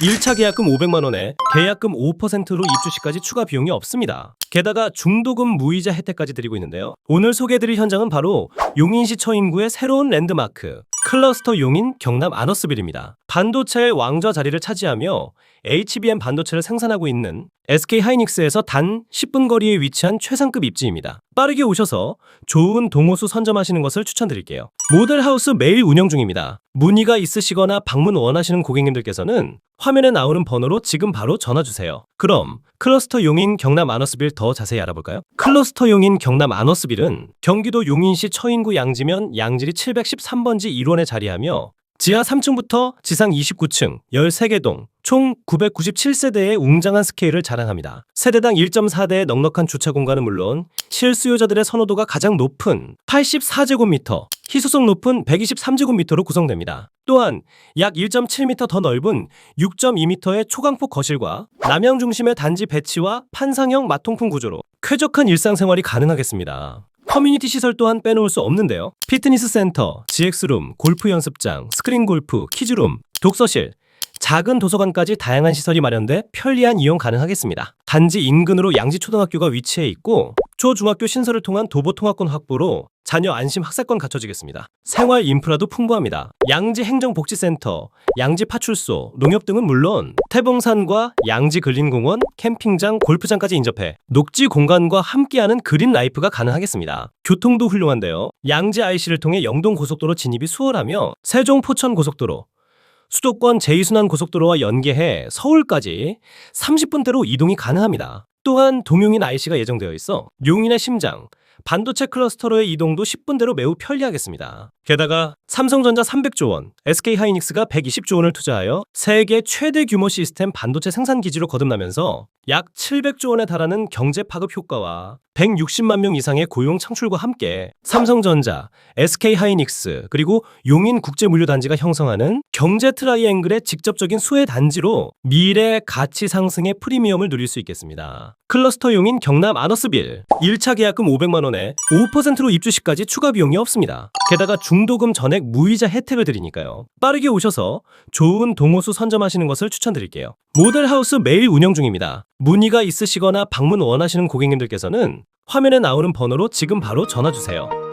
1차 계약금 500만 원에 계약금 5%로 입주 시까지 추가 비용이 없습니다. 게다가 중도금 무이자 혜택까지 드리고 있는데요. 오늘 소개해드릴 현장은 바로 용인시 처인구의 새로운 랜드마크 클러스터 용인 경남 아너스빌입니다. 반도체의 왕좌 자리를 차지하며 HBM 반도체를 생산하고 있는 SK 하이닉스에서 단 10분 거리에 위치한 최상급 입지입니다. 빠르게 오셔서 좋은 동호수 선점하시는 것을 추천드릴게요. 모델하우스 매일 운영 중입니다. 문의가 있으시거나 방문 원하시는 고객님들께서는 화면에 나오는 번호로 지금 바로 전화 주세요. 그럼 클러스터 용인 경남 아너스빌 더 자세히 알아볼까요? 클러스터 용인 경남 아너스빌은 경기도 용인시 처인구 양지면 양지리 713번지 1원에 자리하며 지하 3층부터 지상 29층 13개 동 총 997세대의 웅장한 스케일을 자랑합니다. 세대당 1.4대의 넉넉한 주차 공간은 물론 실수요자들의 선호도가 가장 높은 84제곱미터, 희소성 높은 123제곱미터로 구성됩니다. 또한 약 1.7m 더 넓은 6.2m의 초강폭 거실과 남양 중심의 단지 배치와 판상형 마통풍 구조로 쾌적한 일상생활이 가능하겠습니다. 커뮤니티 시설 또한 빼놓을 수 없는데요. 피트니스 센터, GX룸, 골프 연습장, 스크린 골프, 키즈룸, 독서실, 작은 도서관까지 다양한 시설이 마련돼 편리한 이용 가능하겠습니다. 단지 인근으로 양지초등학교가 위치해 있고 초중학교 신설을 통한 도보 통학권 확보로 자녀 안심 학사권 갖춰지겠습니다. 생활 인프라도 풍부합니다. 양지 행정복지센터, 양지 파출소, 농협 등은 물론 태봉산과 양지 근린공원, 캠핑장, 골프장까지 인접해 녹지 공간과 함께하는 그린 라이프가 가능하겠습니다. 교통도 훌륭한데요. 양지 IC를 통해 영동 고속도로 진입이 수월하며 세종 포천 고속도로, 수도권 제2순환 고속도로와 연계해 서울까지 30분대로 이동이 가능합니다. 또한 동용인 IC가 예정되어 있어 용인의 심장, 반도체 클러스터로의 이동도 10분대로 매우 편리하겠습니다. 게다가 삼성전자 300조 원, SK 하이닉스가 120조 원을 투자하여 세계 최대 규모 시스템 반도체 생산 기지로 거듭나면서 약 700조 원에 달하는 경제 파급 효과와 160만 명 이상의 고용 창출과 함께 삼성전자, SK 하이닉스 그리고 용인 국제물류단지가 형성하는 경제 트라이앵글의 직접적인 수혜 단지로 미래 가치 상승의 프리미엄을 누릴 수 있겠습니다. 클러스터 용인 경남 아너스빌 1차 계약금 500만 원에 5%로 입주 시까지 추가 비용이 없습니다. 게다가 중도금 전액 무이자 혜택을 드리니까요. 빠르게 오셔서 좋은 동호수 선점하시는 것을 추천드릴게요. 모델하우스 매일 운영 중입니다. 문의가 있으시거나 방문 원하시는 고객님들께서는 화면에 나오는 번호로 지금 바로 전화 주세요.